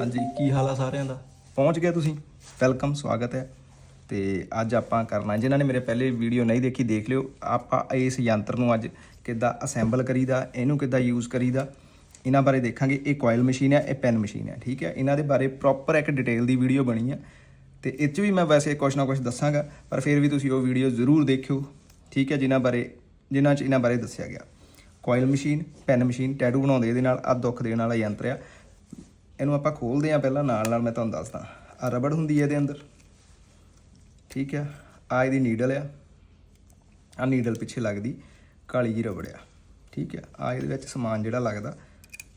ਹਾਂਜੀ, ਕੀ ਹਾਲ ਆ ਸਾਰਿਆਂ ਦਾ? ਪਹੁੰਚ ਗਏ ਤੁਸੀਂ? ਵੈਲਕਮ ਸਵਾਗਤ ਹੈ। ਤੇ ਅੱਜ ਆਪਾਂ ਕਰਨਾ, ਜਿਨ੍ਹਾਂ ਨੇ ਮੇਰੇ ਪਹਿਲੇ ਵੀਡੀਓ ਨਹੀਂ ਦੇਖੀ, ਦੇਖ ਲਿਓ। ਆਪਾਂ ਇਸ ਯੰਤਰ ਨੂੰ ਅੱਜ ਕਿੱਦਾਂ ਅਸੈਂਬਲ ਕਰੀਦਾ, ਇਹਨੂੰ ਕਿੱਦਾਂ ਯੂਜ਼ ਕਰੀਦਾ, ਇਹਨਾਂ ਬਾਰੇ ਦੇਖਾਂਗੇ। ਇਹ ਕੋਇਲ ਮਸ਼ੀਨ ਹੈ, ਇਹ ਪੈਨ ਮਸ਼ੀਨ ਹੈ, ਠੀਕ ਹੈ? ਇਹਨਾਂ ਦੇ ਬਾਰੇ ਪ੍ਰੋਪਰ ਇੱਕ ਡਿਟੇਲ ਦੀ ਵੀਡੀਓ ਬਣੀ ਹੈ ਤੇ ਇਹ 'ਚ ਵੀ ਮੈਂ ਵੈਸੇ ਕੁਛ ਨਾ ਕੁਛ ਦੱਸਾਂਗਾ, ਪਰ ਫਿਰ ਵੀ ਤੁਸੀਂ ਉਹ ਵੀਡੀਓ ਜ਼ਰੂਰ ਦੇਖਿਓ, ਠੀਕ ਹੈ? ਜਿਨ੍ਹਾਂ ਬਾਰੇ, ਜਿਨ੍ਹਾਂ 'ਚ ਇਹਨਾਂ ਬਾਰੇ ਦੱਸਿਆ ਗਿਆ। Coil machine pen machine tattoo ਬਣਾਉਂਦੇ ਇਹਦੇ ਨਾਲ ਆ ਦੁੱਖ ਦੇਣ ਵਾਲਾ ਯੰਤਰ ਆ। ਇਹਨੂੰ ਆਪਾਂ ਖੋਲਦੇ ਆ ਪਹਿਲਾਂ, ਨਾਲ ਨਾਲ ਮੈਂ ਤੁਹਾਨੂੰ ਦੱਸਦਾ। ਆ ਰਬੜ ਹੁੰਦੀ ਹੈ ਇਹਦੇ ਅੰਦਰ। ਠੀਕ ਆ ਆ ਇਹਦੀ ਨੀਡਲ ਆ। ਆ ਨੀਡਲ ਪਿੱਛੇ ਲੱਗਦੀ, ਕਾਲੀ ਜੀ ਰਬੜ ਆ। ਠੀਕ ਆ ਆ ਇਹਦੇ ਵਿੱਚ ਸਮਾਨ ਜਿਹੜਾ ਲੱਗਦਾ,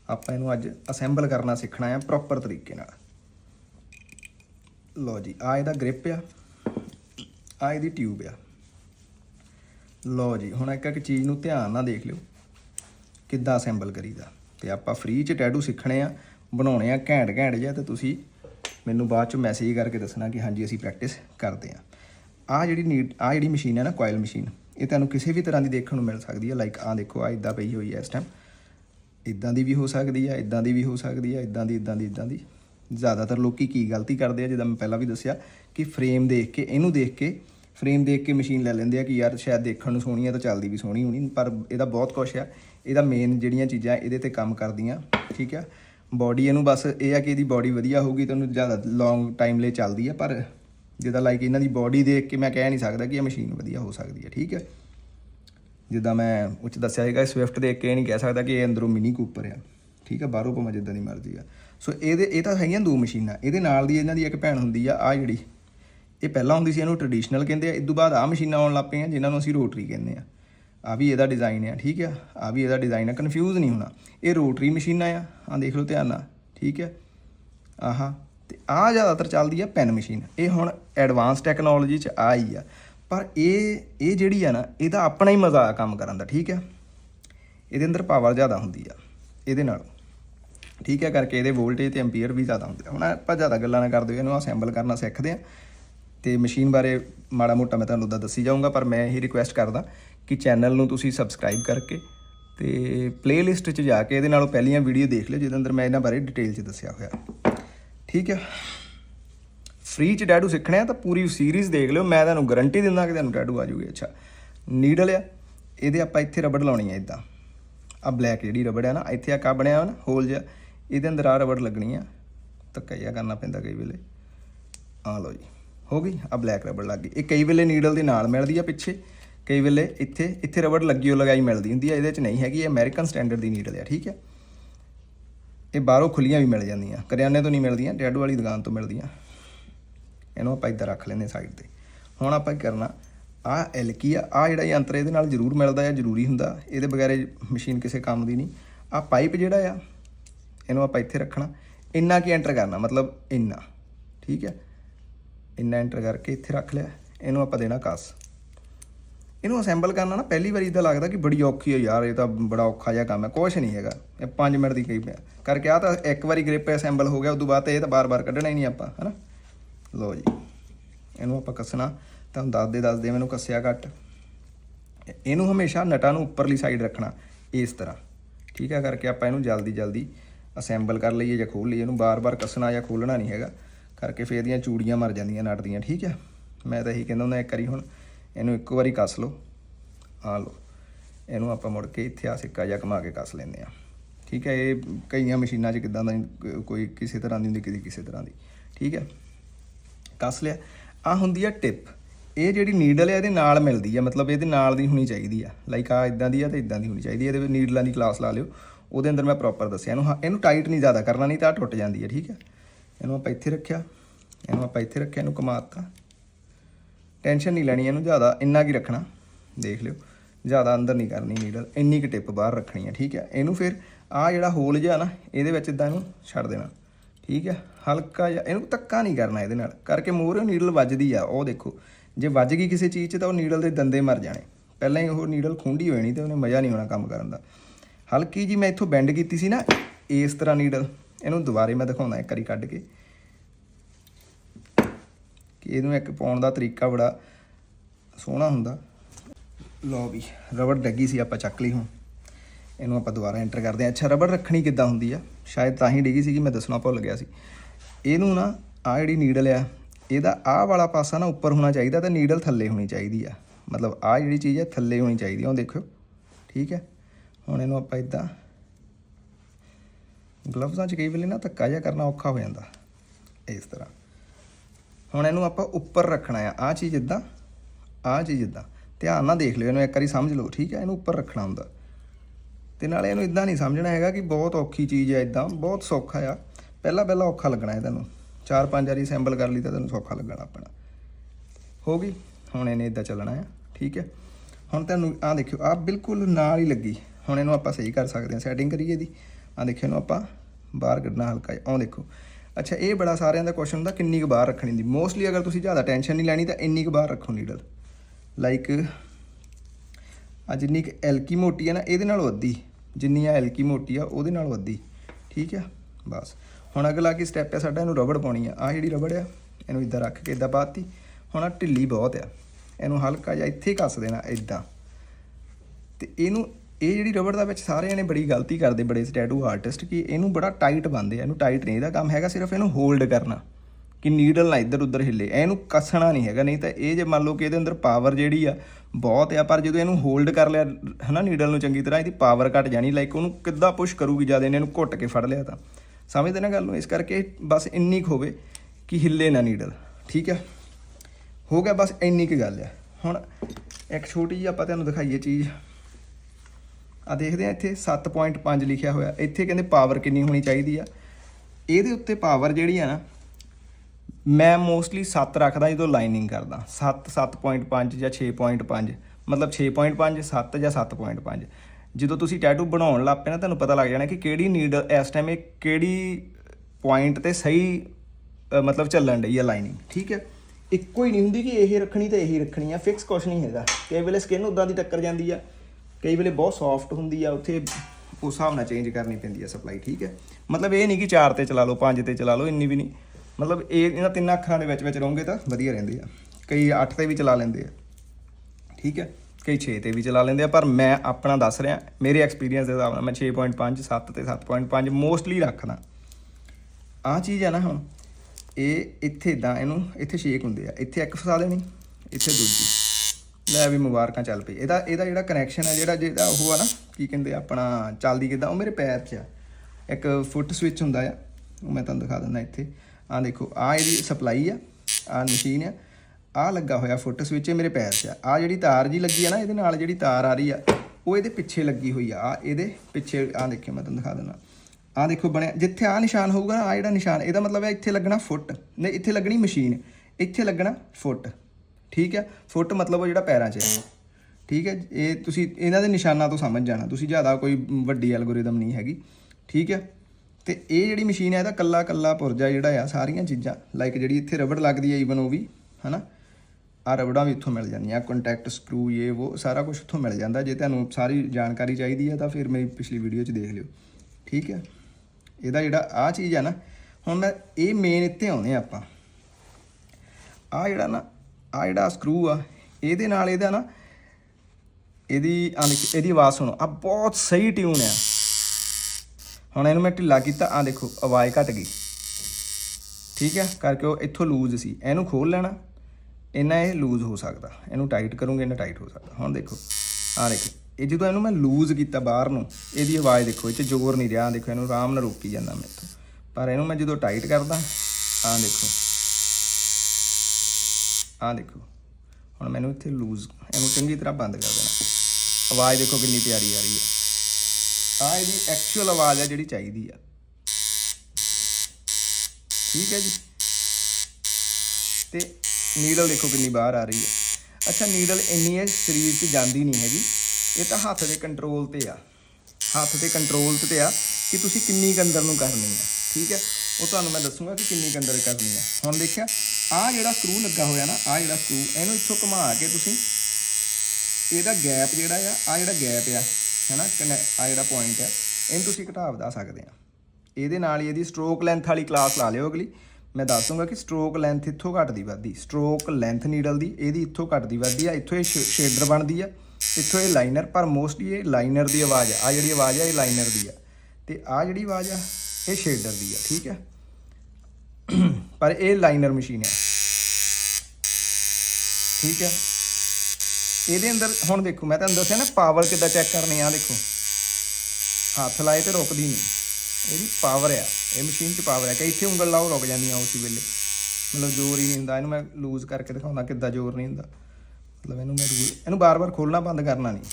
ਆਪਾਂ ਇਹਨੂੰ ਅੱਜ ਅਸੈਂਬਲ ਕਰਨਾ ਸਿੱਖਣਾ ਆ ਪ੍ਰੋਪਰ ਤਰੀਕੇ ਨਾਲ। ਲਓ ਜੀ ਆ ਇਹਦਾ ਗ੍ਰਿਪ ਆ। ਆ ਇਹਦੀ ਟਿਊਬ ਆ। ਲਓ ਜੀ, ਹੁਣ ਇੱਕ ਇੱਕ ਚੀਜ਼ ਨੂੰ ਧਿਆਨ ਨਾਲ ਦੇਖ ਲਿਓ। ਕਿੱਦਾਂ ਅਸੈਂਬਲ ਕਰੀਦਾ। ਤੇ ਆਪਾਂ ਫ੍ਰੀ ਚ ਟੈਟੂ ਸਿੱਖਣੇ ਆ। ਬਣਾਉਣੇ ਆ ਘੈਂਟ ਘੈਂਟ ਜਿਹਾ ਤੇ ਤੁਸੀਂ ਮੈਨੂੰ ਬਾਅਦ ਚ ਮੈਸੇਜ ਕਰਕੇ ਦੱਸਣਾ ਕਿ ਹਾਂਜੀ, ਅਸੀਂ ਪ੍ਰੈਕਟਿਸ ਕਰਦੇ ਆ। ਆ ਜਿਹੜੀ ਨੀਡ ਆ ਜਿਹੜੀ ਮਸ਼ੀਨ ਹੈ ਨਾ ਕੋਇਲ ਮਸ਼ੀਨ ਇਹ ਤੁਹਾਨੂੰ ਕਿਸੇ ਵੀ ਤਰ੍ਹਾਂ ਦੀ ਦੇਖਣ ਨੂੰ ਮਿਲ ਸਕਦੀ ਹੈ ਲਾਈਕ ਆ ਦੇਖੋ ਆ ਇਦਾਂ ਪਈ ਹੋਈ ਹੈ ਇਸ ਟਾਈਮ ਇਦਾਂ ਦੀ ਵੀ ਹੋ ਸਕਦੀ ਹੈ ਇਦਾਂ ਦੀ ਵੀ ਹੋ ਸਕਦੀ ਹੈ ਇਦਾਂ ਦੀ ਇਦਾਂ ਦੀ ਇਦਾਂ ਦੀ। ਜ਼ਿਆਦਾਤਰ ਲੋਕੀ ਕੀ ਗਲਤੀ ਕਰਦੇ ਆ, ਜਿੱਦਾਂ ਮੈਂ ਪਹਿਲਾਂ ਵੀ ਦੱਸਿਆ ਕਿ ਫਰੇਮ ਦੇਖ ਕੇ, ਇਹਨੂੰ ਦੇਖ ਕੇ ਫਰੇਮ ਦੇਖ ਕੇ ਮਸ਼ੀਨ ਲੈ ਲੈਂਦੇ ਆ ਕਿ ਯਾਰ ਸ਼ਾਇਦ ਦੇਖਣ ਨੂੰ ਸੋਹਣੀ ਆ ਤਾਂ ਚੱਲਦੀ ਵੀ ਸੋਹਣੀ ਹੋਣੀ, ਪਰ ਇਹਦਾ ਬਹੁਤ ਕੁਛ ਆ। ਇਹਦਾ ਮੇਨ ਜਿਹੜੀਆਂ ਚੀਜ਼ਾਂ ਇਹਦੇ ਤੇ ਕੰਮ ਕਰਦੀਆਂ, ਠੀਕ ਆ? ਬਾਡੀ ਇਹਨੂੰ ਬਸ ਇਹ ਆ ਕਿ ਇਹਦੀ ਬਾਡੀ ਵਧੀਆ ਹੋਊਗੀ ਤਾਂ ਉਹਨੂੰ ਜ਼ਿਆਦਾ ਲੌਂਗ ਟਾਈਮ ਲਈ ਚੱਲਦੀ ਆ, ਪਰ ਜਿੱਦਾਂ ਲਾਈਕ ਇਹਨਾਂ ਦੀ ਬਾਡੀ ਦੇਖ ਕੇ ਮੈਂ ਕਹਿ ਨਹੀਂ ਸਕਦਾ ਕਿ ਇਹ ਮਸ਼ੀਨ ਵਧੀਆ ਹੋ ਸਕਦੀ ਹੈ ਠੀਕ ਹੈ ਜਿੱਦਾਂ ਮੈਂ ਉੱਚ ਦੱਸਿਆ ਹੈਗਾ ਸਵਿਫਟ ਦੇਖ ਕੇ ਇਹ ਨਹੀਂ ਕਹਿ ਸਕਦਾ ਕਿ ਇਹ ਅੰਦਰੋਂ ਮਿਨੀ ਕੂਪਰ ਆ, ਠੀਕ ਆ? ਬਾਹਰੋਂ ਭਾਵੇਂ ਜਿੱਦਾਂ ਦੀ ਮਰਜ਼ੀ ਆ। ਸੋ ਇਹਦੇ, ਇਹ ਤਾਂ ਹੈਗੀਆਂ ਦੋ ਮਸ਼ੀਨਾਂ ਇਹਦੇ ਨਾਲ ਦੀ ਇਹਨਾਂ ਦੀ ਇੱਕ ਭੈਣ ਹੁੰਦੀ ਆ ਆ ਜਿਹੜੀ, ਇਹ ਪਹਿਲਾਂ ਹੁੰਦੀ ਸੀ ਇਹਨੂੰ ਟ੍ਰੈਡੀਸ਼ਨਲ ਕਹਿੰਦੇ ਆ ਇਸ ਤੋਂ ਬਾਅਦ ਆ ਮਸ਼ੀਨਾਂ ਆਉਣ ਲੱਗ ਪਈਆਂ, ਜਿਨ੍ਹਾਂ ਨੂੰ ਅਸੀਂ ਰੋਟਰੀ ਕਹਿੰਦੇ ਆ। ਆ ਵੀ ਇਹਦਾ ਡਿਜ਼ਾਈਨ ਆ, ਠੀਕ ਆ? ਆ ਵੀ ਇਹਦਾ ਡਿਜ਼ਾਈਨ ਆ ਕਨਫਿਊਜ਼ ਨਹੀਂ ਹੋਣਾ। ਇਹ ਰੋਟਰੀ ਮਸ਼ੀਨਾਂ ਆ ਆ ਦੇਖ ਲਓ ਧਿਆਨ ਨਾਲ, ਠੀਕ ਆ? ਆਹਾ, ਤੇ ਆ ਜ਼ਿਆਦਾਤਰ ਚੱਲਦੀ ਆ ਪੈਨ ਮਸ਼ੀਨ ਇਹ ਹੁਣ ਐਡਵਾਂਸ ਟੈਕਨੋਲੋਜੀ ਚ ਆਈ ਆ। ਪਰ ਇਹ ਇਹ ਜਿਹੜੀ ਆ ਨਾ, ਇਹਦਾ ਆਪਣਾ ਹੀ ਮਜ਼ਾ ਆ ਕੰਮ ਕਰਨ ਦਾ, ਠੀਕ ਆ? ਇਹਦੇ ਅੰਦਰ ਪਾਵਰ ਜ਼ਿਆਦਾ ਹੁੰਦੀ ਆ, ਇਹਦੇ ਨਾਲ। ਠੀਕ ਹੈ ਕਰਕੇ ਇਹਦੇ ਵੋਲਟੇਜ ਤੇ ਐਂਪੀਅਰ ਵੀ ਜ਼ਿਆਦਾ ਹੁੰਦੇ ਆ। ਹੁਣ ਆਪਾਂ ਜ਼ਿਆਦਾ ਗੱਲਾਂ ਨਾ ਕਰਦੇ ਹੋਏ ਇਹਨੂੰ ਅਸੈਂਬਲ ਕਰਨਾ ਸਿੱਖਦੇ ਆ। ਤੇ ਮਸ਼ੀਨ ਬਾਰੇ ਮਾੜਾ ਮੋਟਾ ਮੈਂ ਤੁਹਾਨੂੰ ਉੱਦਾਂ ਦੱਸੀ ਜਾਊਂਗਾ, ਪਰ ਮੈਂ ਇਹ ਰਿਕੁਐਸਟ ਕਰਦਾ ਕਿ ਚੈਨਲ ਨੂੰ ਤੁਸੀਂ ਸਬਸਕ੍ਰਾਈਬ ਕਰਕੇ ਤੇ ਪਲੇਲਿਸਟ 'ਚ ਜਾ ਕੇ ਇਹਦੇ ਨਾਲੋਂ ਪਹਿਲੀਆਂ ਵੀਡੀਓ ਦੇਖ ਲਿਓ, ਜਿਹਦੇ ਅੰਦਰ ਮੈਂ ਇਹਨਾਂ ਬਾਰੇ ਡਿਟੇਲ 'ਚ ਦੱਸਿਆ ਹੋਇਆ। ਠੀਕ ਹੈ ਫ੍ਰੀ 'ਚ ਡੈਡੂ ਸਿੱਖਣੇ ਆ ਤਾਂ ਪੂਰੀ ਸੀਰੀਜ਼ ਦੇਖ ਲਿਓ, ਮੈਂ ਤੁਹਾਨੂੰ ਗਾਰੰਟੀ ਦਿੰਦਾ ਕਿ ਤੁਹਾਨੂੰ ਡੈਡੂ ਆ ਜਾਊਗੀ ਅੱਛਾ ਨੀਡਲ ਆ, ਇਹਦੇ ਆਪਾਂ ਇੱਥੇ ਰਬੜ ਲਾਉਣੀ ਹੈ ਇਦਾਂ ਆ ਬਲੈਕ ਜਿਹੜੀ ਰਬੜ ਆ ਨਾ, ਇੱਥੇ ਆ ਕਾ ਬਣਿਆ ਹੋਇਆ ਨਾ ਹੋਲ ਜਿਹਾ, ਇਹਦੇ ਅੰਦਰ ਆ ਰਬੜ ਲੱਗਣੀ ਆ। ਧੱਕਾ ਜਿਹਾ ਕਰਨਾ ਪੈਂਦਾ ਕਈ ਵੇਲੇ। ਆ ਲਓ ਜੀ। ਹੋ ਗਈ ਆ ਬਲੈਕ ਰਬੜ ਲੱਗ ਗਈ। ਇਹ ਕਈ ਵੇਲੇ ਨੀਡਲ ਦੇ ਨਾਲ ਮਿਲਦੀ ਆ ਪਿੱਛੇ, ਕਈ ਵੇਲੇ ਇੱਥੇ ਇੱਥੇ ਰਬੜ ਲੱਗੀ ਹੋ ਲਗਾਈ ਮਿਲਦੀ ਹੁੰਦੀ ਆ, ਇਹਦੇ 'ਚ ਨਹੀਂ ਹੈਗੀ, ਇਹ ਅਮਰੀਕਨ ਸਟੈਂਡਰਡ ਦੀ ਨੀਡਲ ਆ, ਠੀਕ ਹੈ ਇਹ ਬਾਹਰੋਂ ਖੁੱਲੀਆਂ ਵੀ ਮਿਲ ਜਾਂਦੀਆਂ, ਕਰਿਆਨੇ ਤੋਂ ਨਹੀਂ ਮਿਲਦੀਆਂ ਟੈਡੂ ਵਾਲੀ ਦੁਕਾਨ ਤੋਂ ਮਿਲਦੀਆਂ। ਇਹਨੂੰ ਆਪਾਂ ਇੱਧਰ ਰੱਖ ਲੈਂਦੇ ਸਾਈਡ ਤੇ। ਹੁਣ ਆਪਾਂ ਕੀ ਕਰਨਾ ਆ ਐਲਕੀ ਆ ਆ ਜਿਹੜਾ ਯੰਤਰ ਇਹਦੇ ਨਾਲ ਜ਼ਰੂਰ ਮਿਲਦਾ ਆ ਜ਼ਰੂਰੀ ਹੁੰਦਾ, ਇਹਦੇ ਬਗੈਰ ਮਸ਼ੀਨ ਕਿਸੇ ਕੰਮ ਦੀ ਨਹੀਂ। ਆ ਪਾਈਪ ਜਿਹੜਾ ਆ, ਇਹਨੂੰ ਆਪਾਂ ਇੱਥੇ ਰੱਖਣਾ, ਇੰਨਾ ਕੀ ਐਂਟਰ ਕਰਨਾ, ਮਤਲਬ ਇੰਨਾ, ਠੀਕ ਹੈ ਇੰਨਾ ਐਂਟਰ ਕਰਕੇ ਇੱਥੇ ਰੱਖ ਲਿਆ। ਇਹਨੂੰ ਆਪਾਂ ਦੇਣਾ ਕਸ। ਇਹਨੂੰ ਅਸੈਂਬਲ ਕਰਨਾ ਨਾ, ਪਹਿਲੀ ਵਾਰੀ ਇਦਾਂ ਲੱਗਦਾ ਕਿ ਬੜੀ ਔਖੀ ਹੈ ਯਾਰ, ਇਹ ਤਾਂ ਬੜਾ ਔਖਾ ਜਿਹਾ ਕੰਮ ਹੈ, ਕੁਛ ਨਹੀਂ ਹੈਗਾ। ਇਹ 5 ਮਿੰਟ ਦੀ ਕਈ ਕਰਕੇ ਆ ਤਾਂ ਇੱਕ ਵਾਰੀ ਗ੍ਰਿਪ ਅਸੈਂਬਲ ਹੋ ਗਿਆ, ਉਦੋਂ ਬਾਅਦ ਤੇ ਇਹ ਤਾਂ ਬਾਰ-ਬਾਰ ਕੱਢਣਾ ਹੀ ਨਹੀਂ ਆਪਾਂ, ਹਨਾ? ਲਓ ਜੀ, ਇਹਨੂੰ ਆਪਾਂ ਕੱਸਣਾ। ਤੁਹਾਨੂੰ ਦੱਸਦੇ ਦੱਸਦੇ ਮੈਨੂੰ ਕੱਸਿਆ ਘੱਟ। ਇਹਨੂੰ ਹਮੇਸ਼ਾ ਨਟਾਂ ਨੂੰ ਉੱਪਰਲੀ ਸਾਈਡ ਰੱਖਣਾ, ਇਸ ਤਰ੍ਹਾਂ। ਠੀਕ ਹੈ, ਕਰਕੇ ਆਪਾਂ ਇਹਨੂੰ ਜਲਦੀ ਜਲਦੀ ਅਸੈਂਬਲ ਕਰ ਲਈਏ ਜਾਂ ਖੋਲ ਲਈਏ। ਇਹਨੂੰ ਬਾਰ-ਬਾਰ ਕੱਸਣਾ ਜਾਂ ਖੋਲਣਾ ਨਹੀਂ ਹੈਗਾ। ਕਰਕੇ ਫੇਰ ਦੀਆਂ ਚੂੜੀਆਂ ਮਰ ਜਾਂਦੀਆਂ ਨਟ ਦੀਆਂ ਠੀਕ ਹੈ? ਮੈਂ ਤਾਂ ਇਹੀ ਕਹਿੰਦਾ ਹੁੰਦਾ ਇੱਕ ਵਾਰੀ ਹੁਣ ਇਹਨੂੰ ਇੱਕੋ ਵਾਰੀ ਕੱਸ ਲਓ। ਆ ਲਓ ਇਹਨੂੰ ਆਪਾਂ ਮੁੜ ਕੇ ਇੱਥੇ ਆ ਸਿੱਕਾ ਜਿਹਾ ਘੁਮਾ ਕੇ ਕੱਸ ਲੈਂਦੇ ਆ ਠੀਕ ਹੈ ਇਹ ਕਈਆਂ ਮਸ਼ੀਨਾਂ 'ਚ ਕਿਦਾਂ ਦਾ ਕੋਈ ਕਿਸੇ ਤਰ੍ਹਾਂ ਦੀ ਹੁੰਦੀ ਕਿਸੇ ਕਿਸੇ ਤਰ੍ਹਾਂ ਦੀ। ਠੀਕ ਹੈ? ਕੱਸ ਲਿਆ। ਆ ਹੁੰਦੀ ਆ ਟਿਪ। ਇਹ ਜਿਹੜੀ ਨੀਡਲ ਹੈ ਇਹਦੇ ਨਾਲ ਮਿਲਦੀ ਆ। ਮਤਲਬ ਇਹਦੇ ਨਾਲ ਦੀ ਹੋਣੀ ਚਾਹੀਦੀ ਆ। ਲਾਈਕ ਆ ਇਦਾਂ ਦੀ ਆ ਤੇ ਇਦਾਂ ਦੀ ਹੋਣੀ ਚਾਹੀਦੀ ਆ। ਇਹਦੇ ਵਿੱਚ ਨੀਡਲਾਂ ਦੀ ਕਲਾਸ ਲਾ ਲਿਓ। ਉਹਦੇ ਅੰਦਰ ਮੈਂ ਪ੍ਰੋਪਰ ਦੱਸਿਆ ਇਹਨੂੰ। ਹਾਂ, ਇਹਨੂੰ ਟਾਈਟ ਨਹੀਂ ਜ਼ਿਆਦਾ ਕਰਨਾ ਨਹੀਂ ਤਾਂ ਟੁੱਟ ਜਾਂਦੀ ਆ ਠੀਕ ਹੈ? ਇਹਨੂੰ ਆਪਾਂ ਇੱਥੇ ਰੱਖਿਆ, ਇਹਨੂੰ ਆਪਾਂ ਇੱਥੇ ਰੱਖਿਆ, ਇਹਨੂੰ ਘੁਮਾਤਾ। ਟੈਨਸ਼ਨ ਨਹੀਂ ਲੈਣੀ ਇਹਨੂੰ, ਜ਼ਿਆਦਾ ਇੰਨਾ ਕੀ ਰੱਖਣਾ? ਦੇਖ ਲਿਓ, ਜ਼ਿਆਦਾ ਅੰਦਰ ਨਹੀਂ ਕਰਨੀ ਨੀਡਲ ਇੰਨੀ ਕਿ ਟਿਪ ਬਾਹਰ ਰੱਖਣੀ ਹੈ ਠੀਕ ਹੈ ਇਹਨੂੰ ਫਿਰ ਆ ਜਿਹੜਾ ਹੋਲ ਜਿਹਾ ਨਾ, ਇਹਦੇ ਵਿੱਚ ਇਦਾਂ ਇਹਨੂੰ ਛੱਡ ਦੇਣਾ, ਠੀਕ ਹੈ ਹਲਕਾ ਜਿਹਾ, ਇਹਨੂੰ ਧੱਕਾ ਨਹੀਂ ਕਰਨਾ ਇਹਦੇ ਨਾਲ, ਕਰਕੇ ਮੂਹਰੇ ਨੀਡਲ ਵੱਜਦੀ ਆ, ਉਹ ਦੇਖੋ, ਜੇ ਵੱਜ ਗਈ ਕਿਸੇ ਚੀਜ਼ 'ਚ ਤਾਂ ਉਹ ਨੀਡਲ ਦੇ ਦੰਦੇ ਮਰ ਜਾਣੇ। ਪਹਿਲਾਂ ਹੀ ਉਹ ਨੀਡਲ ਖੁੰਡੀ ਹੋਣੀ ਤੇ ਉਹਨੇ ਮਜ਼ਾ ਨਹੀਂ ਆਉਣਾ ਕੰਮ ਕਰਨ ਦਾ। ਹਲਕੀ ਜੀ ਮੈਂ ਇੱਥੋਂ ਬੈਂਡ ਕੀਤੀ ਸੀ ਨਾ, ਇਸ ਤਰ੍ਹਾਂ ਨੀਡਲ ਇਹਨੂੰ ਦੁਬਾਰੇ ਮੈਂ ਦਿਖਾਉਂਦਾ ਇੱਕ ਵਾਰੀ ਕੱਢ ਕੇ। ਕਿ ਇਹਨੂੰ ਇੱਕ ਪਾਉਣ ਦਾ ਤਰੀਕਾ ਬੜਾ ਸੋਹਣਾ ਹੁੰਦਾ। ਲਓ ਵੀ, ਰਬੜ ਡੱਗੀ ਸੀ, ਆਪਾਂ ਚੱਕ ਲਈ ਹੁਣ। ਇਹਨੂੰ ਆਪਾਂ ਦੁਬਾਰਾ ਐਂਟਰ ਕਰਦੇ ਹਾਂ। ਅੱਛਾ, ਰਬੜ ਰੱਖਣੀ ਕਿੱਦਾਂ ਹੁੰਦੀ ਆ? ਸ਼ਾਇਦ ਤਾਂ ਹੀ ਡਿੱਗੀ ਸੀਗੀ, ਮੈਂ ਦੱਸਣਾ ਭੁੱਲ ਗਿਆ ਸੀ। ਇਹਨੂੰ ਨਾ ਆ ਜਿਹੜੀ ਨੀਡਲ ਆ, ਇਹਦਾ ਆਹ ਵਾਲਾ ਪਾਸਾ ਨਾ ਉੱਪਰ ਹੋਣਾ ਚਾਹੀਦਾ ਤੇ ਨੀਡਲ ਥੱਲੇ ਹੋਣੀ ਚਾਹੀਦੀ ਆ। ਮਤਲਬ ਆ ਜਿਹੜੀ ਚੀਜ਼ ਹੈ ਥੱਲੇ ਹੋਣੀ ਚਾਹੀਦੀ ਆ। ਉਹ ਦੇਖਿਓ। ਠੀਕ ਹੈ ਹੁਣ ਇਹਨੂੰ ਆਪਾਂ ਇਦਾਂ ਗਲਵਜ਼ਾਂ 'ਚ ਕਈ ਵੇਲੇ ਨਾ ਧੱਕਾ ਜਿਹਾ ਕਰਨਾ ਔਖਾ ਹੋ ਜਾਂਦਾ, ਇਸ ਤਰ੍ਹਾਂ। ਹੁਣ ਇਹਨੂੰ ਆਪਾਂ ਉੱਪਰ ਰੱਖਣਾ ਆ ਆ ਚੀਜ਼ ਇਦਾਂ ਆ ਚੀਜ਼ ਇਦਾਂ। ਧਿਆਨ ਨਾਲ ਦੇਖ ਲਿਓ, ਇਹਨੂੰ ਇੱਕ ਵਾਰੀ ਸਮਝ ਲਓ, ਠੀਕ ਹੈ? ਇਹਨੂੰ ਉੱਪਰ ਰੱਖਣਾ ਹੁੰਦਾ। ਤੇ ਨਾਲੇ ਇਹਨੂੰ ਇਦਾਂ ਨਹੀਂ ਸਮਝਣਾ ਹੈਗਾ ਕਿ ਬਹੁਤ ਔਖੀ ਚੀਜ਼ ਹੈ ਇਦਾਂ, ਬਹੁਤ ਸੌਖਾ ਆ। ਪਹਿਲਾਂ ਪਹਿਲਾਂ ਔਖਾ ਲੱਗਣਾ ਹੈ ਤੁਹਾਨੂੰ ਚਾਰ ਪੰਜ ਵਾਰੀ ਅਸੈਂਬਲ ਕਰ ਲਈ ਤਾਂ ਤੁਹਾਨੂੰ ਸੌਖਾ ਲੱਗਣਾ ਆਪਣਾ। ਹੋ ਗਈ? ਹੁਣ ਇਹਨੇ ਇਦਾਂ ਚੱਲਣਾ ਆ, ਠੀਕ ਹੈ? ਹੁਣ ਤੁਹਾਨੂੰ ਆ ਦੇਖਿਓ ਆ ਬਿਲਕੁਲ ਨਾਲ ਹੀ ਲੱਗੀ। ਹੁਣ ਇਹਨੂੰ ਆਪਾਂ ਸਹੀ ਕਰ ਸਕਦੇ ਹਾਂ ਸੈਟਿੰਗ ਕਰੀਏ ਦੀ ਆ ਦੇਖਿਓ ਇਹਨੂੰ ਆਪਾਂ ਬਾਹਰ ਕੱਢਣਾ ਹਲਕਾ ਜਿਹਾ। ਆਹ ਦੇਖੋ। ਅੱਛਾ, ਇਹ ਬੜਾ ਸਾਰਿਆਂ ਦਾ ਕੁਐਸਚਨ ਹੁੰਦਾ, ਕਿੰਨੀ ਕੁ ਬਾਹਰ ਰੱਖਣੀ ਦੀ ਮੋਸਟਲੀ ਅਗਰ ਤੁਸੀਂ ਜ਼ਿਆਦਾ ਟੈਨਸ਼ਨ ਨਹੀਂ ਲੈਣੀ, ਤਾਂ ਇੰਨੀ ਕੁ ਬਾਹਰ ਰੱਖੋ ਨੀਡਲ ਲਾਈਕ ਆ ਜਿੰਨੀ ਕੁ ਐਲਕੀ ਮੋਟੀ ਹੈ ਨਾ, ਇਹਦੇ ਨਾਲੋਂ ਅੱਧੀ। ਜਿੰਨੀ ਆ ਐਲਕੀ ਮੋਟੀ ਆ, ਉਹਦੇ ਨਾਲੋਂ ਅੱਧੀ। ਠੀਕ ਆ? ਬਸ। ਹੁਣ ਅਗਲਾ ਕੀ ਸਟੈਪ ਹੈ ਸਾਡਾ ਇਹਨੂੰ ਰਬੜ ਪਾਉਣੀ ਆ। ਆ ਜਿਹੜੀ ਰਬੜ ਆ, ਇਹਨੂੰ ਇਦਾਂ ਰੱਖ ਕੇ ਇਦਾਂ ਪਾਤੀ। ਹੁਣ ਆ ਢਿੱਲੀ ਬਹੁਤ ਆ। ਇਹਨੂੰ ਹਲਕਾ ਜਿਹਾ ਇੱਥੇ ਹੀ ਕੱਸ ਦੇਣਾ, ਇਦਾਂ। ਤੇ ਇਹਨੂੰ ਇਹ ਜਿਹੜੀ ਰਬੜ ਦਾ ਵਿੱਚ ਸਾਰਿਆਂ ਨੇ ਬੜੀ ਗਲਤੀ ਕਰਦੇ ਬੜੇ ਟੈਟੂ ਆਰਟਿਸਟ ਕਿ ਇਹਨੂੰ ਬੜਾ ਟਾਈਟ ਬੰਨਦੇ ਆ, ਇਹਨੂੰ ਟਾਈਟ ਨਹੀਂ ਇਹਦਾ ਕੰਮ ਹੈਗਾ ਸਿਰਫ ਇਹਨੂੰ ਹੋਲਡ ਕਰਨਾ, ਕਿ ਨੀਡਲ ਨਾ ਇੱਧਰ ਉੱਧਰ ਹਿੱਲੇ ਇਹਨੂੰ ਕੱਸਣਾ ਨਹੀਂ ਹੈਗਾ, ਨਹੀਂ ਤਾਂ ਇਹ ਜੇ ਮੰਨ ਲਓ ਕਿ ਇਹਦੇ ਅੰਦਰ ਪਾਵਰ ਜਿਹੜੀ ਆ, ਬਹੁਤ ਆ, ਪਰ ਜਦੋਂ ਇਹਨੂੰ ਹੋਲਡ ਕਰ ਲਿਆ, ਹਨਾ ਨੀਡਲ ਨੂੰ ਚੰਗੀ ਤਰ੍ਹਾਂ, ਇਹਦੀ ਪਾਵਰ ਘਟ ਜਾਣੀ ਲਾਈਕ ਉਹਨੂੰ ਕਿੱਦਾਂ ਪੁਸ਼ ਕਰੂਗੀ ਜਦ ਇਹਨੇ ਇਹਨੂੰ ਘੁੱਟ ਕੇ ਫੜ ਲਿਆ ਤਾਂ। ਸਮਝਦੇ ਨਾ ਗੱਲ ਨੂੰ, ਇਸ ਕਰਕੇ ਬਸ ਇੰਨੀ ਕੁ ਹੋਵੇ ਕਿ ਹਿੱਲੇ ਨਾ ਨੀਡਲ, ਠੀਕ ਹੈ ਹੋ ਗਿਆ ਬਸ ਇੰਨੀ ਕੁ ਗੱਲ ਆ। ਹੁਣ ਇੱਕ ਛੋਟੀ ਜਿਹੀ ਆਪਾਂ ਤੁਹਾਨੂੰ ਦਿਖਾਈਏ ਚੀਜ਼। ਆ ਦੇਖਦੇ ਆ ਇੱਥੇ 7.5 ਲਿਖਿਆ ਹੋਇਆ। ਇੱਥੇ ਕਹਿੰਦੇ ਪਾਵਰ ਕਿੰਨੀ ਹੋਣੀ ਚਾਹੀਦੀ ਆ। ਇਹਦੇ ਉੱਤੇ ਪਾਵਰ ਜਿਹੜੀ ਆ ਨਾ, ਮੈਂ ਮੋਸਟਲੀ 7 ਰੱਖਦਾ ਜਦੋਂ ਲਾਈਨਿੰਗ ਕਰਦਾ। 7 7.5 ਜਾਂ 6.5 ਮਤਲਬ 6.5 7 ਜਾਂ 7.5 ਜਦੋਂ ਤੁਸੀਂ ਟੈਟੂ ਬਣਾਉਣ ਲੱਗ ਪਏ ਨਾ, ਤੁਹਾਨੂੰ ਪਤਾ ਲੱਗ ਜਾਣਾ ਕਿ ਕਿਹੜੀ ਨੀਡ ਇਸ ਟਾਈਮ ਇਹ ਕਿਹੜੀ ਪੁਆਇੰਟ ਤੇ ਸਹੀ ਮਤਲਬ ਚੱਲਣ ਡਈ ਆ ਲਾਈਨਿੰਗ ਠੀਕ ਹੈ? ਇੱਕੋ ਹੀ ਨਹੀਂ ਹੁੰਦੀ ਕਿ ਇਹ ਰੱਖਣੀ ਤੇ ਇਹੀ ਰੱਖਣੀ ਆ। ਫਿਕਸ ਕੁਛ ਨਹੀਂ ਹੈਗਾ। ਕਈ ਵੇਲੇ ਸਕਿਨ ਉਦਾਂ ਦੀ ਟੱਕਰ ਜਾਂਦੀ ਆ। ਕਈ ਵੇਲੇ ਬਹੁਤ ਸੌਫਟ ਹੁੰਦੀ ਆ, ਉੱਥੇ ਉਸ ਹਿਸਾਬ ਨਾਲ ਚੇਂਜ ਕਰਨੀ ਪੈਂਦੀ ਆ ਸਪਲਾਈ ਠੀਕ ਹੈ? ਮਤਲਬ ਇਹ ਨਹੀਂ ਕਿ 4 ਤੇ ਚਲਾ ਲਓ 5 ਤੇ ਚਲਾ ਲਓ, ਇੰਨੀ ਵੀ ਨਹੀਂ ਮਤਲਬ ਇਹ, ਇਹਨਾਂ ਤਿੰਨਾਂ ਅੱਖਰਾਂ ਦੇ ਵਿੱਚ ਵਿੱਚ ਰਹੋਗੇ ਤਾਂ ਵਧੀਆ ਰਹਿੰਦੇ ਆ। ਕਈ 8 ਤੇ ਵੀ ਚਲਾ ਲੈਂਦੇ ਆ, ਠੀਕ ਹੈ? ਕਈ 6 ਤੇ ਵੀ ਚਲਾ ਲੈਂਦੇ ਆ, ਪਰ ਮੈਂ ਆਪਣਾ ਦੱਸ ਰਿਹਾ, ਮੇਰੇ ਐਕਸਪੀਰੀਅੰਸ ਦੇ ਹਿਸਾਬ ਨਾਲ ਮੈਂ 6.5 7 ਤੇ 7.5 ਮੋਸਟਲੀ ਰੱਖਦਾ। ਆ ਚੀਜ਼ ਆ ਨਾ ਹੁਣ, ਇਹ ਇੱਥੇ ਇਦਾਂ ਇਹਨੂੰ ਇੱਥੇ ਸ਼ੇਕ ਹੁੰਦੇ ਆ, ਇੱਥੇ ਇੱਕ ਫਸਾ ਦੇਣੀ, ਇੱਥੇ ਦੂਜੀ। ਲੈ ਵੀ ਮੁਬਾਰਕਾਂ ਚੱਲ ਪਈ। ਇਹਦਾ ਇਹਦਾ ਜਿਹੜਾ ਕਨੈਕਸ਼ਨ ਹੈ, ਜਿਹੜਾ ਜਿਹੜਾ ਉਹ ਆ ਨਾ, ਕੀ ਕਹਿੰਦੇ ਆਪਣਾ, ਚੱਲਦੀ ਕਿਦਾਂ, ਉਹ ਮੇਰੇ ਪੈਰ 'ਚ ਆ। ਇੱਕ ਫੁੱਟ ਸਵਿਚ ਹੁੰਦਾ ਆ, ਉਹ ਮੈਂ ਤੁਹਾਨੂੰ ਦਿਖਾ ਦਿੰਦਾ ਇੱਥੇ। ਆ ਦੇਖੋ ਆ ਇਹਦੀ ਸਪਲਾਈ ਆ ਆ ਮਸ਼ੀਨ ਆ ਆ ਲੱਗਾ ਹੋਇਆ ਫੁੱਟ ਸਵਿਚ ਇਹ ਮੇਰੇ ਪੈਰ 'ਚ ਆ। ਆ ਜਿਹੜੀ ਤਾਰ ਜੀ ਲੱਗੀ ਆ ਨਾ, ਇਹਦੇ ਨਾਲ ਜਿਹੜੀ ਤਾਰ ਆ ਰਹੀ ਆ, ਉਹ ਇਹਦੇ ਪਿੱਛੇ ਲੱਗੀ ਹੋਈ ਆ। ਆ ਇਹਦੇ ਪਿੱਛੇ ਆ ਦੇਖਿਓ ਮੈਂ ਤੁਹਾਨੂੰ ਦਿਖਾ ਦਿੰਦਾ। ਆ ਦੇਖੋ ਬਣਿਆ, ਜਿੱਥੇ ਆ ਨਿਸ਼ਾਨ ਹੋਊਗਾ ਨਾ ਆ ਜਿਹੜਾ ਨਿਸ਼ਾਨ, ਇਹਦਾ ਮਤਲਬ ਹੈ ਇੱਥੇ ਲੱਗਣਾ ਫੁੱਟ ਨਹੀਂ, ਇੱਥੇ ਲੱਗਣੀ ਮਸ਼ੀਨ ਇੱਥੇ ਲੱਗਣਾ ਫੁੱਟ ਠੀਕ ਹੈ? ਫੁੱਟ ਮਤਲਬ ਉਹ ਜਿਹੜਾ ਪੈਰਾਂ 'ਚ ਹੈ। ਠੀਕ ਹੈ? ਇਹ ਤੁਸੀਂ ਇਹਨਾਂ ਦੇ ਨਿਸ਼ਾਨਾਂ ਤੋਂ ਸਮਝ ਜਾਣਾ। ਤੁਸੀਂ ਜ਼ਿਆਦਾ ਕੋਈ ਵੱਡੀ ਐਲਗੋਰਿਦਮ ਨਹੀਂ ਹੈਗੀ। ਠੀਕ ਹੈ? ਤੇ ਇਹ ਜਿਹੜੀ ਮਸ਼ੀਨ ਹੈ, ਇਹਦਾ ਕੱਲਾ ਕੱਲਾ ਪੁਰਜਾ ਜਿਹੜਾ ਆ, ਸਾਰੀਆਂ ਚੀਜ਼ਾਂ ਲਾਈਕ ਜਿਹੜੀ ਇੱਥੇ ਰਬੜ ਲੱਗਦੀ ਹੈ ਈਵਨ ਉਹ ਵੀ, ਹਨਾ? ਆ ਰਬੜਾਂ ਵੀ ਇੱਥੋਂ ਮਿਲ ਜਾਂਦੀਆਂ ਕੰਟੈਕਟ ਸਕਰੂ ਇਹ, ਉਹ, ਸਾਰਾ ਕੁਝ ਇੱਥੋਂ ਮਿਲ ਜਾਂਦਾ। ਜੇ ਤੁਹਾਨੂੰ ਸਾਰੀ ਜਾਣਕਾਰੀ ਚਾਹੀਦੀ ਹੈ, ਤਾਂ ਫਿਰ ਮੇਰੀ ਪਿਛਲੀ ਵੀਡੀਓ 'ਚ ਦੇਖ ਲਿਓ। ਠੀਕ ਹੈ? ਇਹਦਾ ਜਿਹੜਾ ਆ ਚੀਜ਼ ਆ ਨਾ, ਹੁਣ ਮੈਂ ਇਹ ਮੇਨ ਇੱਥੇ ਆਉਨੇ ਆਪਾਂ। ਆ ਜਿਹੜਾ ਨਾ ਆ ਜਿਹੜਾ ਸਕਰੂ ਆ ਇਹਦੇ ਨਾਲ ਇਹਦਾ ਨਾ ਇਹਦੀ ਆਹ ਦੇਖੋ, ਇਹਦੀ ਆਵਾਜ਼ ਸੁਣੋ। ਆ ਬਹੁਤ ਸਹੀ ਟਿਊਨ ਆ। ਹੁਣ ਇਹਨੂੰ ਮੈਂ ਢਿੱਲਾ ਕੀਤਾ ਆ ਦੇਖੋ ਆਵਾਜ਼ ਘਟ ਗਈ। ਠੀਕ ਹੈ ਕਰਕੇ ਉਹ ਇੱਥੋਂ ਲੂਜ਼ ਸੀ। ਇਹਨੂੰ ਖੋਲ ਲੈਣਾ। ਇਹਨਾਂ ਇਹ ਲੂਜ਼ ਹੋ ਸਕਦਾ। ਇਹਨੂੰ ਟਾਈਟ ਕਰੂੰਗੇ ਇਹਨਾਂ ਟਾਈਟ ਹੋ ਸਕਦਾ। ਹੁਣ ਦੇਖੋ ਆ ਦੇਖੋ ਇਹ ਜਦੋਂ ਇਹਨੂੰ ਮੈਂ ਲੂਜ਼ ਕੀਤਾ ਬਾਹਰ ਨੂੰ ਇਹਦੀ ਆਵਾਜ਼ ਦੇਖੋ ਇਹ 'ਚ ਜ਼ੋਰ ਨਹੀਂ ਰਿਹਾ। ਆਹ ਦੇਖੋ ਇਹਨੂੰ ਆਰਾਮ ਨਾਲ ਰੋਕੀ ਜਾਂਦਾ ਮੈਂ ਇੱਥੋਂ। ਪਰ ਇਹਨੂੰ ਮੈਂ ਜਦੋਂ ਟਾਈਟ ਕਰਦਾ ਆ ਦੇਖੋ ਆ ਦੇਖੋ, ਹੁਣ ਮੈਨੂੰ ਇੱਥੇ ਲੂਜ਼ ਇਹਨੂੰ ਚੰਗੀ ਤਰ੍ਹਾਂ ਬੰਦ ਕਰ ਦੇਣਾ। ਆਵਾਜ਼ ਦੇਖੋ ਕਿੰਨੀ ਪਿਆਰੀ ਆ ਰਹੀ ਹੈ। ਆ ਇਹਦੀ ਐਕਚੁਅਲ ਆਵਾਜ਼ ਹੈ ਜਿਹੜੀ ਚਾਹੀਦੀ ਆ। ਠੀਕ ਹੈ ਜੀ? ਤੇ ਨੀਡਲ ਦੇਖੋ ਕਿੰਨੀ ਬਾਹਰ ਆ ਰਹੀ ਹੈ। ਅੱਛਾ ਨੀਡਲ ਇੰਨੀ ਹੈ, ਸਰੀਰ 'ਚ ਜਾਂਦੀ ਨਹੀਂ ਹੈਗੀ। ਇਹ ਤਾਂ ਹੱਥ ਦੇ ਕੰਟਰੋਲ ਤੇ ਆ। ਹੱਥ ਦੇ ਕੰਟਰੋਲ ਤੇ ਆ ਕਿ ਤੁਸੀਂ ਕਿੰਨੀ ਗੰਦਰ ਨੂੰ ਕਰਨੀ ਆ। ਠੀਕ ਹੈ? ਉਹ ਤੁਹਾਨੂੰ ਮੈਂ ਦੱਸੂਗਾ ਕਿ ਕਿੰਨੀ ਕੁ ਕਰਨੀ ਆ। ਹੁਣ ਦੇਖਿਆ ਆ ਜਿਹੜਾ ਸਕਰੂ ਲੱਗਾ ਹੋਇਆ ਨਾ, ਆ ਜਿਹੜਾ ਸਕਰੂ ਇਹਨੂੰ ਇੱਥੋਂ ਘੁਮਾ ਕੇ ਤੁਸੀਂ ਇਹਦਾ ਗੈਪ ਜਿਹੜਾ ਆ ਆ ਜਿਹੜਾ ਗੈਪ ਆ, ਹੈਨਾ ਆ ਜਿਹੜਾ ਪੁਆਇੰਟ ਆ, ਇਹਨੂੰ ਤੁਸੀਂ ਘਟਾ ਵਧਾ ਸਕਦੇ ਆ। ਇਹਦੇ ਨਾਲ ਹੀ ਇਹਦੀ ਸਟ੍ਰੋਕ ਲੈਂਥ ਵਾਲੀ ਕਲਾਸ ਲਾ ਲਿਓ ਅਗਲੀ। ਮੈਂ ਦੱਸ ਦੂੰਗਾ ਕਿ ਸਟ੍ਰੋਕ ਲੈਂਥ ਇੱਥੋਂ ਘਟਦੀ ਵੱਧਦੀ ਸਟ੍ਰੋਕ ਲੈਂਥ ਨੀਡਲ ਦੀ, ਇਹਦੀ ਇੱਥੋਂ ਘਟਦੀ ਵੱਧਦੀ ਆ, ਇੱਥੋਂ ਇਹ ਸ਼ੇਡਰ ਬਣਦੀ ਆ, ਇੱਥੋਂ ਇਹ ਲਾਈਨਰ ਪਰ ਮੋਸਟਲੀ ਇਹ ਲਾਈਨਰ ਦੀ ਆਵਾਜ਼ ਆ ਆਹ ਜਿਹੜੀ ਆਵਾਜ਼ ਆ, ਇਹ ਲਾਈਨਰ ਦੀ ਆ। ਤੇ ਆ ਜਿਹੜੀ ਆਵਾਜ਼ ਆ, ਇਹ ਸ਼ੇਡਰ ਦੀ ਆ, ਠੀਕ ਹੈ ਪਰ ਇਹ ਲਾਈਨਰ ਮਸ਼ੀਨ ਹੈ। ਠੀਕ ਹੈ। ਇਹਦੇ ਅੰਦਰ, ਹੁਣ ਦੇਖੋ, ਮੈਂ ਤੁਹਾਨੂੰ ਦੱਸਿਆ ਨਾ ਪਾਵਰ ਕਿੱਦਾਂ ਚੈੱਕ ਕਰਨੀ ਆ, ਦੇਖੋ। ਹੱਥ ਲਾਏ ਤੇ ਰੁਕਦੀ ਨਹੀਂ। ਇਹਦੀ ਪਾਵਰ ਆ। ਇਹ ਮਸ਼ੀਨ 'ਚ ਪਾਵਰ ਹੈ ਕਿ ਇੱਥੇ ਉਂਗਲ ਲਾਓ, ਰੁਕ ਜਾਂਦੀਆਂ ਉਸੇ ਵੇਲੇ। ਮਤਲਬ ਜ਼ੋਰ ਹੀ ਨਹੀਂ ਹੁੰਦਾ। ਇਹਨੂੰ ਮੈਂ ਲੂਜ਼ ਕਰਕੇ ਦਿਖਾਉਂਦਾ ਕਿੱਦਾਂ ਜ਼ੋਰ ਨਹੀਂ ਹੁੰਦਾ। ਮਤਲਬ ਇਹਨੂੰ ਮੈਂ ਇਹਨੂੰ ਬਾਰ-ਬਾਰ ਖੋਲਣਾ ਬੰਦ ਕਰਨਾ ਨਹੀਂ।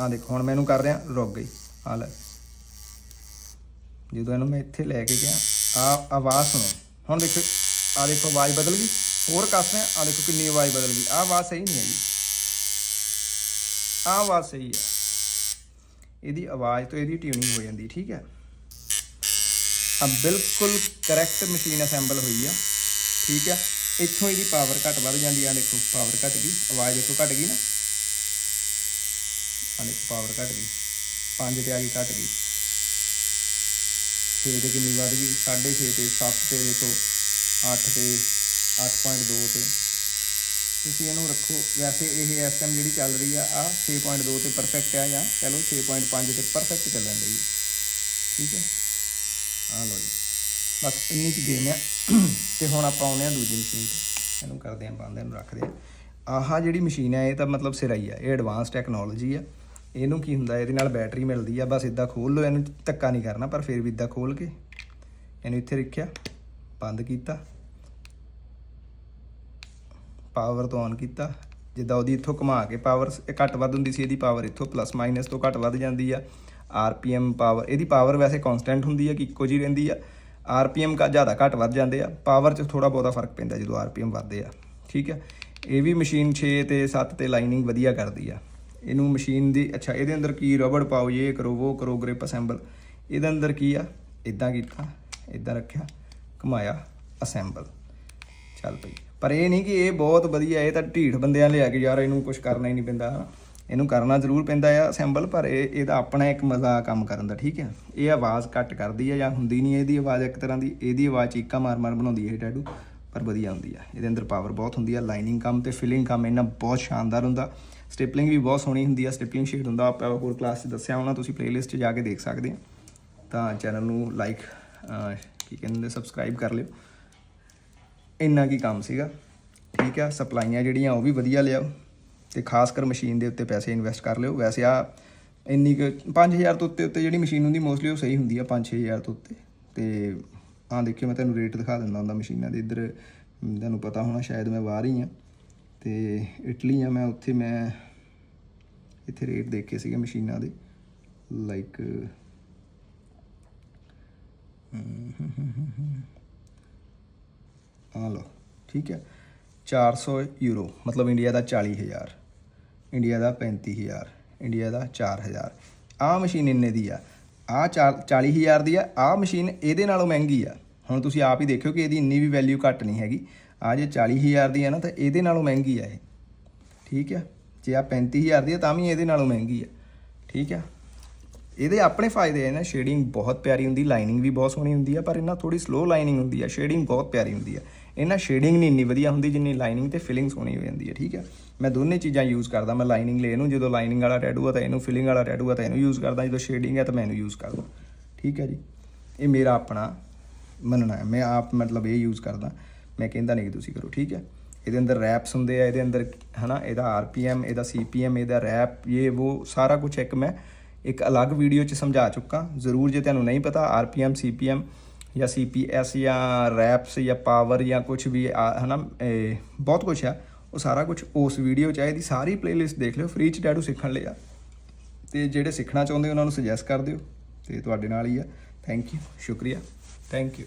ਆਹ ਦੇਖੋ, ਹੁਣ ਮੈਂ ਇਹਨੂੰ ਕਰ ਰਿਹਾ, ਰੁਕ ਗਈ। ਆ ਲੈ। ਜਦੋਂ ਇਹਨੂੰ ਮੈਂ ਇੱਥੇ ਲੈ ਕੇ ਗਿਆ ਆ ਆਵਾਜ਼ ਸੁਣੋ। ਹੁਣ ਦੇਖੋ ਆ ਦੇਖੋ ਆਵਾਜ਼ ਬਦਲ ਗਈ। ਹੋਰ ਕੱਸ ਹੈ ਆ ਦੇਖੋ ਕਿੰਨੀ ਆਵਾਜ਼ ਬਦਲ ਗਈ। ਆ ਆਵਾਜ਼ ਸਹੀ ਨਹੀਂ ਹੈਗੀ। ਜੀ ਆ ਆਵਾਜ਼ ਸਹੀ ਹੈ ਇਹਦੀ ਆਵਾਜ਼ ਤੋਂ ਇਹਦੀ ਟਿਊਨਿੰਗ ਹੋ ਜਾਂਦੀ, ਠੀਕ ਹੈ? ਆ ਬਿਲਕੁਲ ਕਰੈਕਟ ਮਸ਼ੀਨ ਅਸੈਂਬਲ ਹੋਈ ਆ। ਠੀਕ ਹੈ? ਇੱਥੋਂ ਇਹਦੀ ਪਾਵਰ ਘੱਟ ਵੱਧ ਜਾਂਦੀ ਆ। ਦੇਖੋ ਪਾਵਰ ਘੱਟ ਗਈ। ਆਵਾਜ਼ ਦੇਖੋ ਘੱਟ ਗਈ ਨਾ? ਆ ਦੇਖੋ ਪਾਵਰ ਘੱਟ ਗਈ। 5 ਤੇ ਆ ਗਈ, ਘੱਟ ਗਈ। 6 ਤੇ ਕਿੰਨੀ ਵੱਧ ਗਈ? 6.5 ਤੇ 7 ਤੇ ਦੇਖੋ। 8 ਤੇ 8.2 ਤੇ। ਤੁਸੀਂ ਇਹਨੂੰ ਰੱਖੋ। ਵੈਸੇ ਇਹ ਐਸਐਮ ਜਿਹੜੀ ਚੱਲ ਰਹੀ ਆ ਆ 6.2 ਤੇ ਪਰਫੈਕਟ ਆ ਜਾਂ ਚਲੋ 6.5 ਤੇ ਪਰਫੈਕਟ ਚੱਲਣ ਰਹੀ ਹੈ ਠੀਕ ਹੈ? ਆ ਲਓ ਜੀ। ਬਸ ਇੰਨੀ ਚ ਗੇਮ ਆ। ਤੇ ਹੁਣ ਆਪਾਂ ਆਉਂਦੇ ਆ ਦੂਜੀ ਮਸ਼ੀਨ ਤੇ। ਇਹਨੂੰ ਕਰਦੇ ਆ ਬੰਦ, ਇਹਨੂੰ ਰੱਖਦੇ ਆ ਆਹ ਜਿਹੜੀ ਮਸ਼ੀਨ ਹੈ ਇਹ ਤਾਂ ਮਤਲਬ ਸਿਰਾ ਹੀ ਆ। ਇਹ ਐਡਵਾਂਸ ਟੈਕਨੋਲੋਜੀ ਆ। ਇਹਨੂੰ ਕੀ ਹੁੰਦਾ, ਇਹਦੇ ਨਾਲ ਬੈਟਰੀ ਮਿਲਦੀ ਆ। ਬਸ ਇਦਾਂ ਖੋਲ ਲਓ, ਇਹਨੂੰ ਧੱਕਾ ਨਹੀਂ ਕਰਨਾ, ਪਰ ਫਿਰ ਵੀ ਇਦਾਂ ਖੋਲ ਕੇ ਇਹਨੂੰ ਇੱਥੇ ਰੱਖਿਆ, ਬੰਦ ਕੀਤਾ। ਪਾਵਰ ਤੋਂ ਔਨ ਕੀਤਾ। ਜਿੱਦਾਂ ਉਹਦੀ ਇੱਥੋਂ ਘੁਮਾ ਕੇ ਪਾਵਰ ਘੱਟ ਵੱਧ ਹੁੰਦੀ ਸੀ, ਇਹਦੀ ਪਾਵਰ ਇੱਥੋਂ ਪਲੱਸ ਮਾਈਨਸ ਤੋਂ ਘੱਟ ਵੱਧ ਜਾਂਦੀ ਆ। ਆਰਪੀਐਮ ਪਾਵਰ ਇਹਦੀ ਪਾਵਰ ਵੈਸੇ ਕਨਸਟੈਂਟ ਹੁੰਦੀ ਆ ਕਿ ਇੱਕੋ ਜੀ ਰਹਿੰਦੀ ਆ। ਆਰਪੀਐਮ ਕਾ ਜ਼ਿਆਦਾ ਘੱਟ ਵੱਧ ਜਾਂਦੇ ਆ। ਪਾਵਰ 'ਚ ਥੋੜਾ ਬਹੁਤਾ ਫ਼ਰਕ ਪੈਂਦਾ ਜਦੋਂ ਆਰਪੀਐਮ ਵੱਧਦੇ ਆ। ਠੀਕ ਆ? ਇਹ ਵੀ ਮਸ਼ੀਨ 6 ਤੇ 7 ਤੇ ਲਾਈਨਿੰਗ ਵਧੀਆ ਕਰਦੀ ਆ। ਇਹਨੂੰ ਮਸ਼ੀਨ ਦੀ, ਅੱਛਾ, ਇਹਦੇ ਅੰਦਰ ਕੀ ਰਬੜ ਪਾਓ, ਇਹ ਕਰੋ, ਉਹ ਕਰੋ ਗ੍ਰਿਪ ਅਸੈਂਬਲ ਇਹਦੇ ਅੰਦਰ ਕੀ ਆ? ਇਦਾਂ ਕੀਤਾ ਇਦਾਂ ਰੱਖਿਆ, ਘੁਮਾਇਆ ਅਸੈਂਬਲ ਚੱਲ ਪਈ ਪਰ ਇਹ ਨਹੀਂ ਕਿ ਇਹ ਬਹੁਤ ਵਧੀਆ, ਇਹ ਤਾਂ ਢੀਠ ਬੰਦਿਆਂ ਲਿਆ ਕੇ ਯਾਰ ਇਹਨੂੰ ਕੁਝ ਕਰਨਾ ਹੀ ਨਹੀਂ ਪੈਂਦਾ। ਇਹਨੂੰ ਕਰਨਾ ਜ਼ਰੂਰ ਪੈਂਦਾ ਆ ਅਸੈਂਬਲ ਪਰ ਇਹ, ਇਹਦਾ ਆਪਣਾ ਇੱਕ ਮਜ਼ਾ ਕੰਮ ਕਰਨ ਦਾ, ਠੀਕ ਹੈ ਇਹ ਆਵਾਜ਼ ਘੱਟ ਕਰਦੀ ਹੈ ਜਾਂ ਹੁੰਦੀ ਨਹੀਂ ਇਹਦੀ ਆਵਾਜ਼ ਇੱਕ ਤਰ੍ਹਾਂ ਦੀ, ਇਹਦੀ ਆਵਾਜ਼ ਚੀਕਾ ਮਾਰ ਮਾਰ ਬਣਾਉਂਦੀ ਹੈ ਇਹ ਟੈਟੂ ਪਰ ਵਧੀਆ ਹੁੰਦੀ ਆ। ਇਹਦੇ ਅੰਦਰ ਪਾਵਰ ਬਹੁਤ ਹੁੰਦੀ ਆ ਲਾਈਨਿੰਗ ਕੰਮ ਤੇ ਫਿਲਿੰਗ ਕੰਮ ਇਹਨਾਂ ਬਹੁਤ ਸ਼ਾਨਦਾਰ ਹੁੰਦਾ। ਸਟਿਪਲਿੰਗ ਵੀ ਬਹੁਤ ਸੋਹਣੀ ਹੁੰਦੀ ਆ ਸਟਿਪਲਿੰਗ ਸ਼ੀਟ ਹੁੰਦਾ, ਆਪਾਂ ਹੋਰ ਕਲਾਸ 'ਚ ਦੱਸਿਆ ਹੋਣਾ, ਤੁਸੀਂ ਪਲੇਲਿਸਟ 'ਚ ਜਾ ਕੇ ਦੇਖ ਸਕਦੇ ਆ। ਤਾਂ ਚੈਨਲ ਨੂੰ ਲਾਈਕ ਕੀ ਕਹਿੰਦੇ ਸਬਸਕ੍ਰਾਈਬ ਕਰ ਲਿਓ। ਇੰਨਾ ਕੀ ਕੰਮ ਸੀਗਾ? ਠੀਕ ਆ, ਸਪਲਾਈਆਂ ਜਿਹੜੀਆਂ ਉਹ ਵੀ ਵਧੀਆ ਲਿਆਓ ਤੇ ਖਾਸ ਕਰ ਮਸ਼ੀਨ ਦੇ ਉੱਤੇ ਪੈਸੇ ਇਨਵੈਸਟ ਕਰ ਲਿਓ। ਵੈਸੇ ਆ ਇੰਨੀ ਕੁ 5000 ਤੋਂ ਉੱਤੇ ਉੱਤੇ ਜਿਹੜੀ ਮਸ਼ੀਨ ਹੁੰਦੀ ਮੋਸਟਲੀ ਉਹ ਸਹੀ ਹੁੰਦੀ ਆ 5-6000 ਤੋਂ ਉੱਤੇ। ਤੇ ਆਹ ਦੇਖਿਓ, ਮੈਂ ਤੁਹਾਨੂੰ ਰੇਟ ਦਿਖਾ ਦਿੰਦਾ ਹੁੰਦਾ ਮਸ਼ੀਨਾਂ ਦੇ ਇੱਧਰ। ਤੁਹਾਨੂੰ ਪਤਾ ਹੋਣਾ ਸ਼ਾਇਦ ਮੈਂ ਬਾਹਰ ਹੀ ਆ। ਤੇ ਇਟਲੀ ਆ, ਮੈਂ ਉੱਥੇ ਮੈਂ ਇੱਥੇ ਰੇਟ ਦੇਖੇ ਸੀਗੇ ਮਸ਼ੀਨਾਂ ਦੇ। ਲਾਈਕ ਆ ਲਓ, ਠੀਕ ਹੈ। 400 ਯੂਰੋ, ਮਤਲਬ ਇੰਡੀਆ ਦਾ 40000 ਇੰਡੀਆ ਦਾ 35000 ਇੰਡੀਆ ਦਾ 4000 ਆਹ ਮਸ਼ੀਨ ਇੰਨੇ ਦੀ ਆ। ਆ 40000 ਦੀ ਆ। ਆਹ ਮਸ਼ੀਨ ਇਹਦੇ ਨਾਲੋਂ ਮਹਿੰਗੀ ਆ। ਹੁਣ ਤੁਸੀਂ ਆਪ ਹੀ ਦੇਖਿਓ ਕਿ ਇਹਦੀ ਇੰਨੀ ਵੀ ਵੈਲਿਊ ਘੱਟ ਨਹੀਂ ਹੈਗੀ। ਆ ਜੇ 40000 ਦੀ ਆ ਨਾ, ਤਾਂ ਇਹਦੇ ਨਾਲੋਂ ਮਹਿੰਗੀ ਆ ਇਹ। ਠੀਕ ਆ? ਜੇ ਆ 35000 ਦੀ ਆ, ਤਾਂ ਵੀ ਇਹਦੇ ਨਾਲੋਂ ਮਹਿੰਗੀ ਆ। ਠੀਕ ਆ? ਇਹਦੇ ਆਪਣੇ ਫਾਇਦੇ ਆ। ਨਾ ਸ਼ੇਡਿੰਗ ਬਹੁਤ ਪਿਆਰੀ ਹੁੰਦੀ ਲਾਈਨਿੰਗ ਵੀ ਬਹੁਤ ਸੋਹਣੀ ਹੁੰਦੀ ਆ, ਪਰ ਇਹਨਾਂ ਥੋੜੀ ਸਲੋ ਲਾਈਨਿੰਗ ਹੁੰਦੀ ਆ। ਸ਼ੇਡਿੰਗ ਬਹੁਤ ਪਿਆਰੀ ਹੁੰਦੀ ਆ। ਇਹਨਾਂ ਸ਼ੇਡਿੰਗ ਨਹੀਂ ਇੰਨੀ ਵਧੀਆ ਹੁੰਦੀ ਜਿੰਨੀ ਲਾਈਨਿੰਗ ਤੇ ਫਿਲਿੰਗ ਸੋਹਣੀ ਹੋ ਜਾਂਦੀ ਹੈ, ਠੀਕ ਹੈ? ਮੈਂ ਦੋਨੇ ਚੀਜ਼ਾਂ ਯੂਜ਼ ਕਰਦਾ, ਮੈਂ ਲਾਈਨਿੰਗ ਲਈ ਇਹਨੂੰ, ਜਦੋਂ ਲਾਈਨਿੰਗ ਵਾਲਾ ਟੈਟੂ ਆ ਤਾਂ ਇਹਨੂੰ ਫਿਲਿੰਗ ਵਾਲਾ ਟੈਟੂ ਆ ਤਾਂ ਇਹਨੂੰ ਯੂਜ਼ ਕਰਦਾ, ਜਦੋਂ ਸ਼ੇਡਿੰਗ ਹੈ ਤਾਂ ਮੈਂ ਇਹਨੂੰ ਯੂਜ਼ ਕਰਦਾ, ਠੀਕ ਹੈ ਜੀ? ਇਹ ਮੇਰਾ ਆਪਣਾ ਮੰਨਣਾ ਹੈ, ਮੈਂ ਆਪ ਮਤਲਬ ਇਹ ਯੂਜ਼ ਕਰਦਾ, ਮੈਂ ਕਹਿੰਦਾ ਨਹੀਂ ਕਿ ਤੁਸੀਂ ਕਰੋ, ਠੀਕ ਹੈ? ਇਹਦੇ ਅੰਦਰ ਰੈਪਸ ਹੁੰਦੇ ਆ, ਇਹਦੇ ਅੰਦਰ ਹਨਾ, ਇਹਦਾ ਆਰਪੀਐਮ ਇਹਦਾ ਸੀਪੀਐਮ ਇਹਦਾ ਰੈਪ ਇਹ ਉਹ ਸਾਰਾ ਕੁਝ ਇੱਕ ਮੈਂ ਇੱਕ ਅਲੱਗ ਵੀਡੀਓ 'ਚ ਸਮਝਾ ਚੁੱਕਾ, ਜ਼ਰੂਰ ਜੇ ਤੁਹਾਨੂੰ ਨਹੀਂ ਪਤਾ ਆਰਪੀਐਮ ਸੀਪੀਐਮ ਜਾਂ ਸੀਪੀਐਸ ਜਾਂ ਰੈਪਸ ਜਾਂ ਪਾਵਰ ਜਾਂ ਕੁਝ ਵੀ ਆ- ਹਨਾ, ਇਹ ਬਹੁਤ ਕੁਝ ਆ। ਉਹ ਸਾਰਾ ਕੁਝ ਉਸ ਵੀਡੀਓ 'ਚ ਆਏ ਦੀ ਸਾਰੀ ਪਲੇਲਿਸਟ ਦੇਖ ਲਿਓ ਫ੍ਰੀ 'ਚ ਡੈਡੂ ਸਿੱਖਣ ਲਈ ਆ। ਤੇ ਜਿਹੜੇ ਸਿੱਖਣਾ ਚਾਹੁੰਦੇ, ਉਹਨਾਂ ਨੂੰ ਸੁਜੈਸਟ ਕਰ ਦਿਓ, ਤੇ ਤੁਹਾਡੇ ਨਾਲ ਹੀ ਆ। ਥੈਂਕ ਯੂ ਸ਼ੁਕਰੀਆ। Thank you